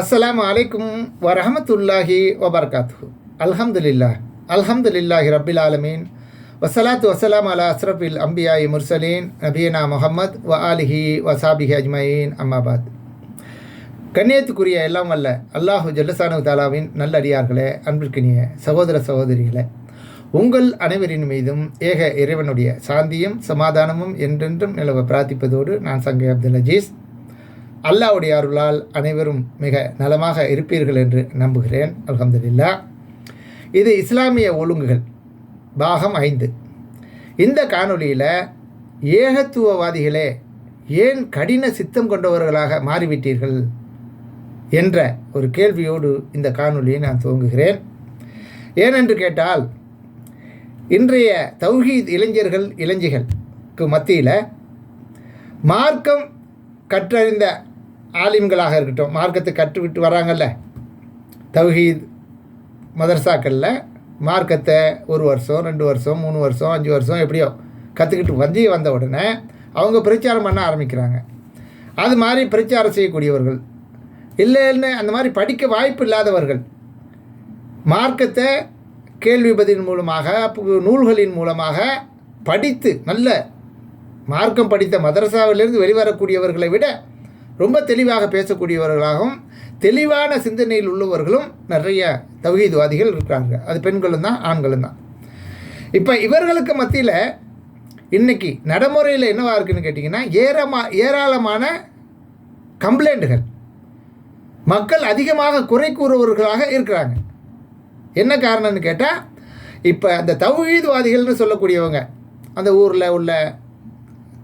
அஸ்லாம் அலைக்கும் வரஹமத்துல்லாஹி வபர்காத்து அல்ஹம்துலில்லா அல்ஹம்துலில்லாஹி ரபில் ஆலமீன் வசலாத்து வசலாம் அலா அஸ்ரஃபில் அம்பியாய் முர்சலீன் நபீனா முகமத் வ ஆலிஹி வசாபிஹி அஜ்மயீன் அம்மாபாத் கண்ணியத்துக்குரிய எல்லாம் வல்ல அல்லாஹு ஜல்லசானு தாலாவின் நல்லடியார்களே அன்பிற்கினிய சகோதர சகோதரிகளே உங்கள் அனைவரின் மீதும் ஏக இறைவனுடைய சாந்தியும் சமாதானமும் என்றென்றும் நிலவ பிரார்த்திப்பதோடு நான் சங்கை அப்துல் அஜீஸ். அல்லாவுடைய அருளால் அனைவரும் மிக நலமாக இருப்பீர்கள் என்று நம்புகிறேன். அலமதுல்லா இது இஸ்லாமிய ஒழுங்குகள். பாகம் ஐந்து. இந்த காணொளியில் ஏகத்துவவாதிகளே ஏன் கடின சித்தம் கொண்டவர்களாக மாறிவிட்டீர்கள் என்ற ஒரு கேள்வியோடு இந்த காணொலியை நான் துவங்குகிறேன். ஏனென்று கேட்டால் இன்றைய தௌஹீத் இளைஞர்கள் இளைஞர்களுக்கு மத்தியில் மார்க்கம் கற்றறிந்த ஆலிம்களாக இருக்கட்டும் மார்க்கத்தை கற்றுவிட்டு வராங்கல்ல? தௌஹீத் மதரசாக்களில் மார்க்கத்தை ஒரு வருஷம் ரெண்டு வருஷம் மூணு வருஷம் அஞ்சு வருஷம் எப்படியோ கற்றுக்கிட்டு வந்து வந்த உடனே அவங்க பிரச்சாரம் பண்ண ஆரம்பிக்கிறாங்க. அது மாதிரி பிரச்சாரம் செய்யக்கூடியவர்கள். இல்லைன்னு அந்த மாதிரி படிக்க வாய்ப்பு இல்லாதவர்கள். மார்க்கத்தை கேள்வி மூலமாக நூல்களின் மூலமாக படித்து நல்ல மார்க்கம் படித்த மதரசாவிலிருந்து வெளிவரக்கூடியவர்களை விட ரொம்ப தெளிவாக பேசக்கூடியவர்களாகவும் தெளிவான சிந்தனையில் உள்ளவர்களும் நிறைய தௌஹீத்வாதிகள் இருக்கிறாங்க. அது பெண்களும் தான் ஆண்களும் தான். இப்போ இவர்களுக்கு மத்தியில் இன்றைக்கி நடைமுறையில் என்னவாக இருக்குன்னு கேட்டிங்கன்னா ஏரமா ஏராளமான கம்ப்ளைண்ட்டுகள். மக்கள் அதிகமாக குறை கூறுபவர்களாக இருக்கிறாங்க. என்ன காரணம்னு கேட்டால் இப்போ அந்த தவகீதுவாதிகள்னு சொல்லக்கூடியவங்க அந்த ஊரில் உள்ள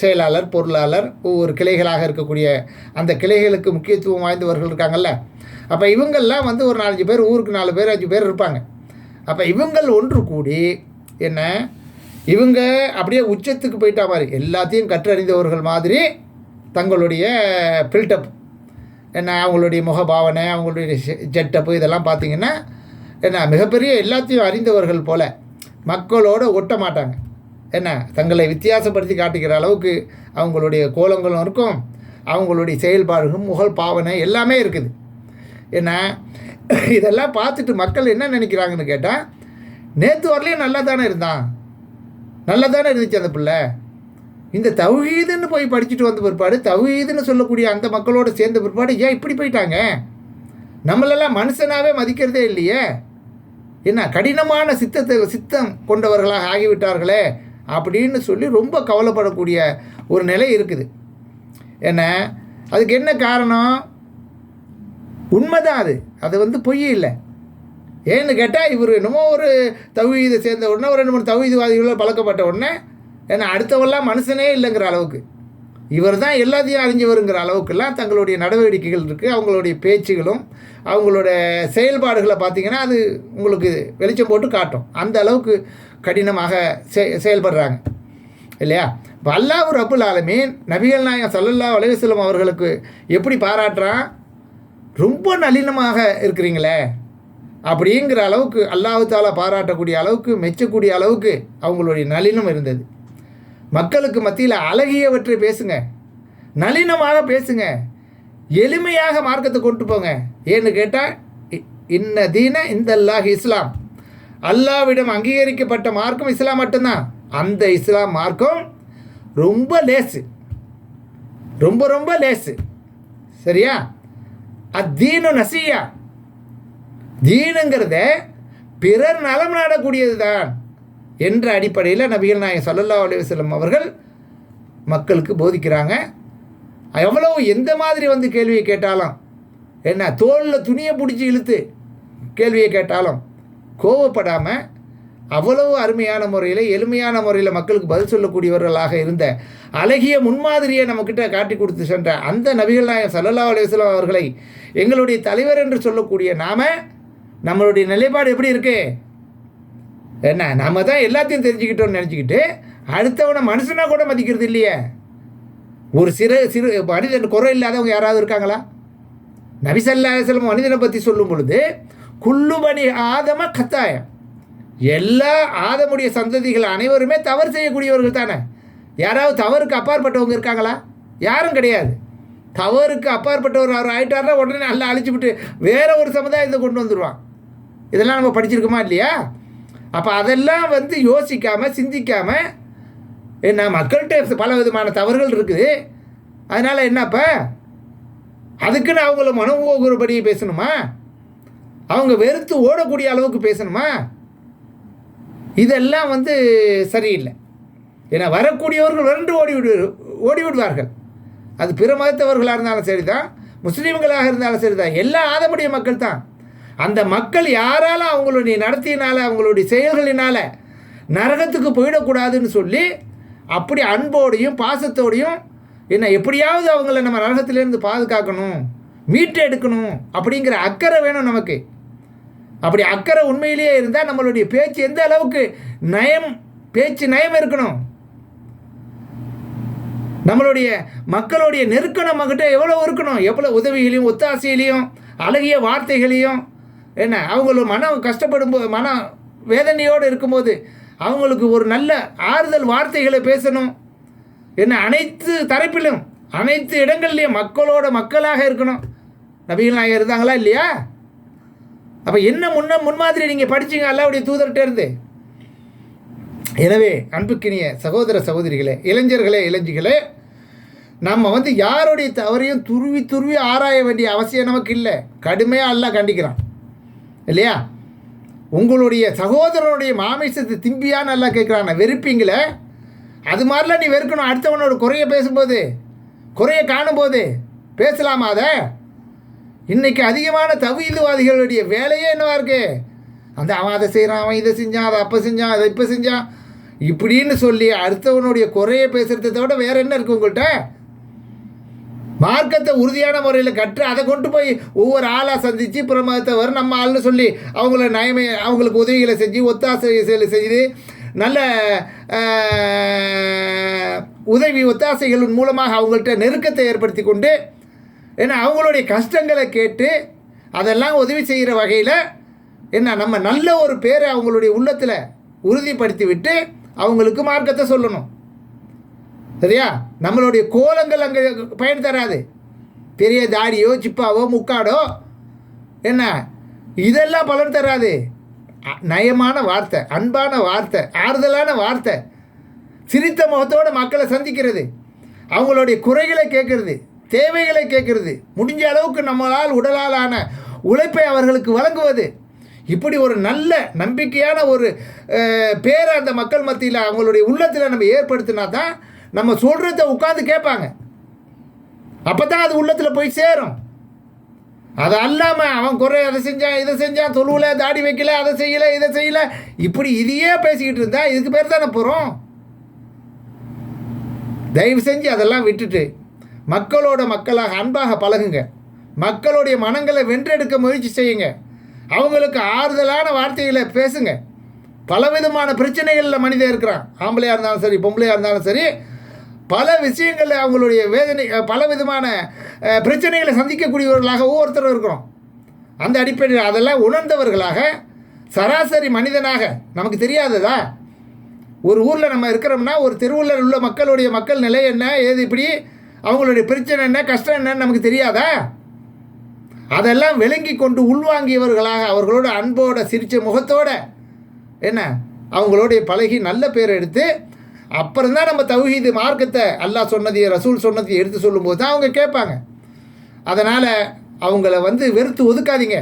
செயலாளர் பொருளாளர் ஒவ்வொரு கிளைகளாக இருக்கக்கூடிய அந்த கிளைகளுக்கு முக்கியத்துவம் வாய்ந்தவர்கள் இருக்காங்கல்ல. அப்போ இவங்கெல்லாம் வந்து ஒரு நாலஞ்சு பேர் ஊருக்கு நாலு பேர் அஞ்சு பேர் இருப்பாங்க. அப்போ இவங்கள் ஒன்று கூடி என்ன? இவங்க அப்படியே உச்சத்துக்கு போயிட்டா மாதிரி எல்லாத்தையும் கற்றறிந்தவர்கள் மாதிரி தங்களுடைய பில்டப் என்ன அவங்களுடைய முகபாவனை அவங்களுடைய ஜெட்டப்பு இதெல்லாம் பார்த்திங்கன்னா என்ன மிகப்பெரிய எல்லாத்தையும் அறிந்தவர்கள் போல மக்களோட ஒட்ட மாட்டாங்க. என்ன தங்களை வித்தியாசப்படுத்தி காட்டுகிற அளவுக்கு அவங்களுடைய கோலங்களும் இருக்கும் அவங்களுடைய செயல்பாடுகளும் முகல் பாவனை எல்லாமே இருக்குது. என்ன இதெல்லாம் பார்த்துட்டு மக்கள் என்ன நினைக்கிறாங்கன்னு கேட்டால் நேற்று வரலையும் நல்லா தானே இருந்தான். நல்லா தானே இருந்துச்சு அந்த பிள்ளை. இந்த தௌஹீதுன்னு போய் படிச்சுட்டு வந்த பிற்பாடு தௌஹீதுன்னு சொல்லக்கூடிய அந்த மக்களோடு சேர்ந்த பிற்பாடு ஏன் இப்படி போயிட்டாங்க? நம்மளெல்லாம் மனுஷனாகவே மதிக்கிறதே இல்லையே. என்ன கடினமான சித்தத்தை சித்தம் கொண்டவர்களாக ஆகிவிட்டார்களே. அப்படின்னு சொல்லி ரொம்ப கவலைப்படக்கூடிய ஒரு நிலை இருக்குது. என்ன? அதுக்கு என்ன காரணம்? உண்மைதான் அது. அது வந்து பொய் இல்லை. ஏன்னு கேட்டால் இவர் என்னமோ ஒரு தௌஹீதை சேர்ந்த உடனே ஒரு ரெண்டு மூணு தௌஹீதவாதிகளோட பழக்கப்பட்ட உடனே ஏன்னா அடுத்தவெல்லாம் மனுஷனே இல்லைங்கிற அளவுக்கு. இவர் தான் எல்லாத்தையும் அறிஞ்சவருங்கிற அளவுக்கெல்லாம் தங்களுடைய நடவடிக்கைகள் இருக்குது அவங்களுடைய பேச்சுகளும் அவங்களோட செயல்பாடுகளை பார்த்தீங்கன்னா அது உங்களுக்கு வெளிச்சம் போட்டு காட்டும். அந்த அளவுக்கு கடினமாக செ செயல்படுறாங்க. இல்லையா? இப்போ அல்லாஹ் ரப்புல் ஆலமீன் நபிகள் நாயகம் சல்லல்லா அலைஹி அவர்களுக்கு எப்படி பாராட்டுறான்? ரொம்ப நளினமாக இருக்கிறீங்களே? அப்படிங்கிற அளவுக்கு அல்லாஹு தாலா பாராட்டக்கூடிய அளவுக்கு மெச்சக்கூடிய அளவுக்கு அவங்களுடைய நளினம் இருந்தது. மக்களுக்கு மத்தியில் அழகியவற்றை பேசுங்க. நளினமாக பேசுங்க. எளிமையாக மார்க்கத்தை கொண்டு போங்க. ஏன்னு கேட்டால் இன்ன தீன இந்த அல்லாஹ் இஸ்லாம். அல்லாவிடம் அங்கீகரிக்கப்பட்ட மார்க்கம் இஸ்லாம் மட்டும்தான். அந்த இஸ்லாம் மார்க்கம் ரொம்ப லேசு. ரொம்ப ரொம்ப லேசு. சரியா? அத்தீனு நசியா. தீனுங்கிறத பிறர் நலம் நாடக்கூடியது தான் என்ற அடிப்படையில் நபிகள் நாயகம் சல்லல்லா அலுவலம் அவர்கள் மக்களுக்கு போதிக்கிறாங்க. எவ்வளவு எந்த மாதிரி வந்து கேள்வியை கேட்டாலும் என்ன தோளில் துணியை பிடிச்சி இழுத்து கேள்வியை கேட்டாலும் கோவப்படாமல் அவ்வளவு அருமையான முறையில் எளிமையான முறையில் மக்களுக்கு பதில் சொல்லக்கூடியவர்களாக இருந்த அழகிய முன்மாதிரியை நம்மக்கிட்ட காட்டி கொடுத்து சென்ற அந்த நபிகள் நாயகம் சல்லல்லா அலைஹி அவர்களை எங்களுடைய தலைவர் என்று சொல்லக்கூடிய நாம நம்மளுடைய நிலைப்பாடு எப்படி இருக்குது என்ன நம்ம தான் எல்லாத்தையும் தெரிஞ்சுக்கிட்டோம்னு நினச்சிக்கிட்டு அடுத்தவனை மனுஷனாக கூட மதிக்கிறது இல்லையே. ஒரு சிறு சிறு மனிதன் குறை இல்லாதவங்க யாராவது இருக்காங்களா? நபிசல்லா அலிஸ்லம் மனிதனை பற்றி சொல்லும் பொழுது குள்ளுபணி ஆதம கத்தாயம் எல்லா ஆதமுடைய சந்ததிகள் அனைவருமே தவறு செய்யக்கூடியவர்கள் தானே. யாராவது தவறுக்கு அப்பாற்பட்டவங்க இருக்காங்களா? யாரும் கிடையாது. தவறுக்கு அப்பாற்பட்டவர் அவர் ஆயிட்டாருன்னா உடனே நல்லா அழிச்சுவிட்டு வேற ஒரு சமுதாயத்தை கொண்டு வந்துடுவான் இதெல்லாம் நம்ம படிச்சிருக்கோமா இல்லையா? அப்போ அதெல்லாம் வந்து யோசிக்காமல் சிந்திக்காமல் என்ன மக்கள்கிட்ட பல விதமான தவறுகள் இருக்குது. அதனால் என்னப்பா? அதுக்குன்னு அவங்கள மனோகுறபடி பேசணுமா? அவங்க வெறுத்து ஓடக்கூடிய அளவுக்கு பேசணுமா? இதெல்லாம் வந்து சரியில்லை. ஏன்னா வரக்கூடியவர்கள் விரண்டு ஓடி விடு ஓடி விடுவார்கள் அது பிற மதத்தவர்களாக இருந்தாலும் சரி தான் முஸ்லீம்களாக இருந்தாலும் சரி தான் எல்லா ஆதமுடைய மக்கள் தான் அந்த மக்கள் யாரால அவங்களுடைய நடத்தினால அவங்களுடைய செயல்களினால் நரகத்துக்கு போயிடக்கூடாதுன்னு சொல்லி அப்படி அன்போடையும் பாசத்தோடையும் என்ன எப்படியாவது அவங்கள நம்ம நரகத்திலேருந்து பாதுகாக்கணும் மீட்டு எடுக்கணும் அப்படிங்கிற அக்கறை வேணும் நமக்கு. அப்படி அக்கறை உண்மையிலேயே இருந்தால் நம்மளுடைய பேச்சு எந்த அளவுக்கு நயம் பேச்சு நயம் இருக்கணும்? நம்மளுடைய மக்களுடைய நெருக்கம் நம்மக்கிட்ட எவ்வளோ இருக்கணும்? எவ்வளோ உதவிகளையும் ஒத்தாசையிலையும் அழகிய வார்த்தைகளையும் என்ன அவங்களும் மனம் கஷ்டப்படும் போது மன வேதனையோடு இருக்கும்போது அவங்களுக்கு ஒரு நல்ல ஆறுதல் வார்த்தைகளை பேசணும். என்ன அனைத்து தரப்பிலும் அனைத்து இடங்கள்லையும் மக்களோட மக்களாக இருக்கணும். நபிகள் நாயகர் இருந்தாங்களா இல்லையா? அப்போ என்ன முன்ன முன்மாதிரி நீங்கள் படிச்சீங்க அல்லாவுடைய தூதர்கிட்ட இருந்து? எனவே அன்புக்கினிய சகோதர சகோதரிகளே இளைஞர்களே இளைஞர்களே நம்ம வந்து யாருடைய தவறையும் துருவி துருவி ஆராய வேண்டிய அவசியம் நமக்கு இல்லை. கடுமையாக எல்லாம் கண்டிக்கிறான். இல்லையா? உங்களுடைய சகோதரனுடைய மாமிசத்தை திம்பியான்னு நல்லா கேட்குறான் வெறுப்பீங்களே? அது மாதிரிலாம் நீ வெறுக்கணும். அடுத்தவனோட குறைய பேசும்போது குறைய காணும்போது பேசலாமா அதை? இன்றைக்கி அதிகமான தவீதுவாதிகளுடைய வேலையே என்னவா இருக்குது அந்த அவன் அதை செய்கிறான் அவன் இதை செஞ்சான் அதை அப்போ செஞ்சான் அதை இப்போ செஞ்சான். இப்படின்னு சொல்லி அடுத்தவனுடைய குறைய பேசுகிறத விட வேறு என்ன இருக்குது உங்கள்கிட்ட மார்க்கத்தை உறுதியான முறையில் கற்று அதை கொண்டு போய் ஒவ்வொரு ஆளாக சந்தித்து பிரமத்தவர் நம்ம ஆள்னு சொல்லி அவங்கள நயமை அவங்களுக்கு உதவிகளை செஞ்சு ஒத்தாசை செய்து நல்ல உதவி ஒத்தாசைகளின் மூலமாக அவங்கள்ட்ட நெருக்கத்தை ஏற்படுத்தி கொண்டு ஏன்னா அவங்களுடைய கஷ்டங்களை கேட்டு அதெல்லாம் உதவி செய்கிற வகையில் என்ன நம்ம நல்ல ஒரு பேரை அவங்களுடைய உள்ளத்தில் உறுதிப்படுத்தி விட்டு அவங்களுக்கு மார்க்கத்தை சொல்லணும். சரியா? நம்மளுடைய கோலங்கள் அங்கே பயன் தராது. பெரிய தாடியோ சிப்பாவோ முக்காடோ என்ன? இதெல்லாம் பலன் தராது. அ- நயமான வார்த்தை அன்பான வார்த்தை ஆறுதலான வார்த்தை சிரித்த முகத்தோடு மக்களை சந்திக்கிறது அவங்களுடைய குறைகளை கேட்கறது தேவைகளை கேட்கறது முடிஞ்ச அளவுக்கு நம்மளால் உடலாலான உழைப்பை அவர்களுக்கு வழங்குவது. இப்படி ஒரு நல்ல நம்பிக்கையான ஒரு பேரை அந்த மக்கள் மத்தியில் அவங்களுடைய உள்ளத்தில் நம்ம ஏற்படுத்தினா தான் நம்ம சொல்கிறத உட்காந்து கேட்பாங்க. அப்போ தான் அது உள்ளத்தில் போய் சேரும். அது அல்லாமல் அவன் குறை அதை செஞ்சான் இதை செஞ்சான் தொழுவில் தாடி வைக்கல அதை செய்யலை இதை செய்யலை. இப்படி இதையே பேசிக்கிட்டு இருந்தா இதுக்கு பேர் தானே போகிறோம் தயவு செஞ்சு அதெல்லாம் விட்டுட்டு மக்களோட மக்களாக அன்பாக பழகுங்க. மக்களுடைய மனங்களை வென்றெடுக்க முயற்சி செய்யுங்க. அவங்களுக்கு ஆறுதலான வார்த்தைகளை பேசுங்க. பலவிதமான பிரச்சனைகளில் மனிதன் இருக்கிறான். ஆம்பளையாக இருந்தாலும் சரி பொம்பளையாக இருந்தாலும் சரி பல விஷயங்களில் அவங்களுடைய வேதனை பல விதமான பிரச்சனைகளை சந்திக்கக்கூடியவர்களாக ஒவ்வொருத்தரும் இருக்கிறோம். அந்த அடிப்படையில் அதெல்லாம் உணர்ந்தவர்களாக சராசரி மனிதனாக நமக்கு தெரியாததா? ஒரு ஊரில் நம்ம இருக்கிறோம்னா ஒரு தெருவில் உள்ள மக்களுடைய மக்கள் நிலை என்ன ஏது இப்படி அவங்களுடைய பிரச்சனை என்ன கஷ்டம் என்னன்னு நமக்கு தெரியாதா? அதெல்லாம் விளங்கி கொண்டு உள்வாங்கியவர்களாக அவர்களோட அன்போட சிரிச்ச முகத்தோட என்ன? அவங்களோடைய பழகி நல்ல பேர் எடுத்து அப்புறம் தான் நம்ம தௌஹீது மார்க்கத்தை அல்லாஹ் சொன்னதையும் ரசூல் சொன்னதையும் எடுத்து சொல்லும்போது தான் அவங்க கேட்பாங்க. அதனால் அவங்கள வந்து வெறுத்து ஒதுக்காதீங்க.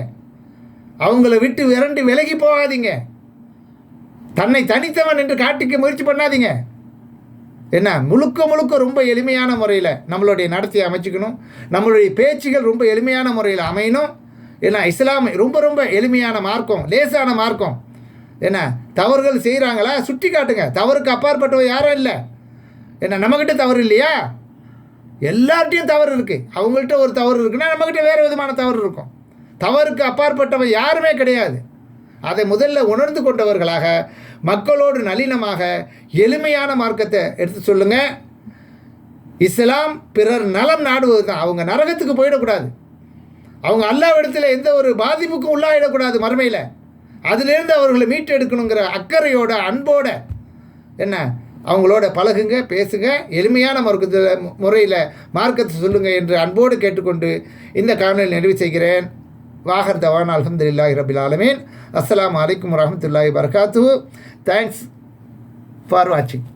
அவங்கள விட்டு விரண்டு விலகி போகாதீங்க. தன்னை தனித்தவன் என்று காட்டிக்க முயற்சி பண்ணாதீங்க. என்ன? முழுக்க முழுக்க ரொம்ப எளிமையான முறையில் நம்மளுடைய நடத்தையை அமைச்சுக்கணும். நம்மளுடைய பேச்சுகள் ரொம்ப எளிமையான முறையில் அமையணும். ஏன்னா இஸ்லாம் ரொம்ப ரொம்ப எளிமையான மார்க்கம் லேசான மார்க்கம். என்ன தவறுகள் செய்கிறாங்களா சுட்டி காட்டுங்க. தவறுக்கு அப்பாற்பட்டவ யாரும் இல்லை. என்ன நம்மக்கிட்ட தவறு இல்லையா? எல்லார்ட்டையும் தவறு இருக்குது அவங்கள்ட்ட ஒரு தவறு இருக்குன்னா நம்மக்கிட்ட வேறு விதமான தவறு இருக்கும். தவறுக்கு அப்பாற்பட்டவன் யாருமே கிடையாது. அதை முதல்ல உணர்ந்து கொண்டவர்களாக மக்களோடு நளினமாக எளிமையான மார்க்கத்தை எடுத்து சொல்லுங்கள் இஸ்லாம் பிறர் நலம் நாடுவது தான் அவங்க நரகத்துக்கு போயிடக்கூடாது. அவங்க அல்லாவிடத்தில் எந்த ஒரு பாதிப்புக்கும் உள்ளாயிடக்கூடாது மறுமையில். அதுலேருந்து அவர்களை மீட்டெடுக்கணுங்கிற அக்கறையோட அன்போட என்ன அவங்களோட பழகுங்க பேசுங்க எளிமையான மார்க்கத்தில் முறையில் மார்க்கத்தை சொல்லுங்கள் என்று அன்போடு கேட்டுக்கொண்டு இந்த காணொலி நிறைவு செய்கிறேன். வாகர் தவான் அலமதுல்லாஹி ரபில் ஆலமீன். அஸ்லாம் வலைக்கம் வரமத்துல்லாஹி வரகாத்து தேங்க்ஸ் ஃபார் வாட்சிங்